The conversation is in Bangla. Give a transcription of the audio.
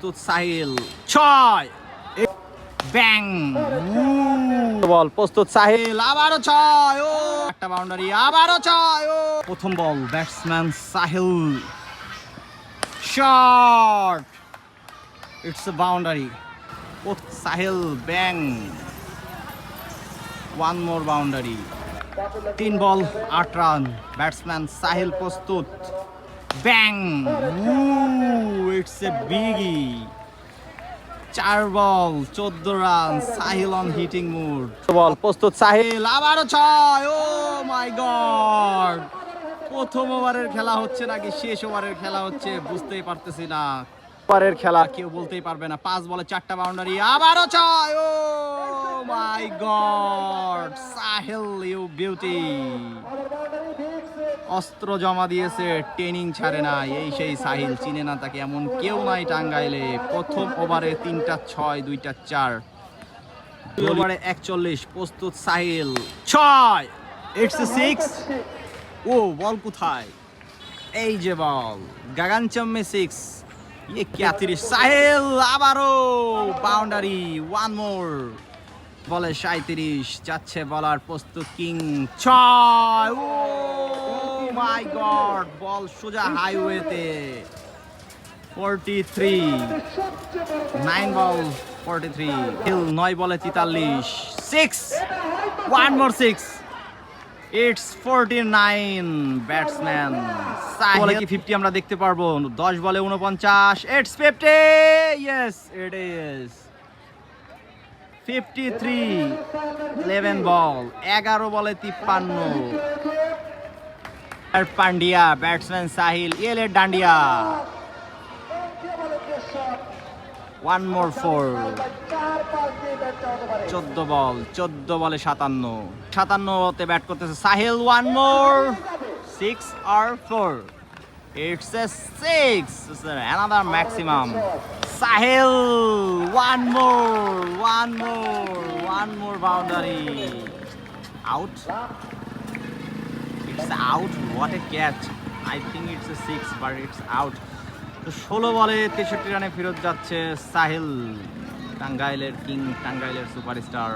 তো সাহিল ছয়। ব্যাং। বল প্রস্তুত সাহিল। আবারও ছয় ও। একটা বাউন্ডারি আবারও ছয় ও। প্রথম ball batsman Sahil. Shot it's a boundary O Sahil bang. One more boundary তিন বল আট রান ব্যাটসম্যান সাহিল প্রস্তুত। ব্যাং। ইটস এ বিগি চার বল চোদ্দ run Sahil on hitting mood ball প্রস্তুত সাহিল। আবারও ছয় ও মাই গড। প্রথম ওভারের খেলা হচ্ছে নাকি শেষ ওভারের খেলা হচ্ছে বুঝতেই পারতেছি না। ওভারের খেলা। কেউ বলতেই পারবে না পাঁচ বলে চারটা বাউন্ডারি আবারও ছয় ও my God. Sahil you beauty অস্ত্র জমা দিয়েছে ট্রেনিং ছাড়ে না এই সেই সাহিল, চিনে না তাকে এমন কেউ নাই টাঙ্গাইলে। প্রথম ওভারে তিনটা ছয়, দুইটা চার। ওভারে একচল্লিশ, প্রস্তুত সাহিল, ছয়। ইটস সিক্স ও, বল কোথায়? এই যে বল গাগান চম্মে সিক্স ইয়ে क्या সাহেল, আবারও বাউন্ডারি ওয়ান মোর বলে সাঁত্রিশ যাচ্ছে বলার প্রস্তুত কিং ছয়। ও মাই গড বল সোজা হাইওয়েতে। ফোরটি থ্রি নাইন বল বলে তেতাল্লিশ six one more it's forty nine batsman আমরা দেখতে পারব? দশ বলে উনপঞ্চাশ it's fifty yes it is fifty three eleven ball এগারো বলে তিপ্পান্ন আর পান্ডিয়া ব্যাটসম্যান সাহিল ইয়েলের ডান্ডিয়া। ওয়ান মোর ফোর চোদ্দ বল, চোদ্দ বলে সাতান্ন। সাতান্নতে ব্যাট করতেছে Sahil one more six R four it's a six another maximum Sahil one more one more one more boundary out it's out what a catch I think it's a six but it's out তো ষোলো বলে তেষট্টি রানে ফেরত যাচ্ছে সাহিল টাঙ্গাইলের কিং, টাঙ্গাইলের সুপারস্টার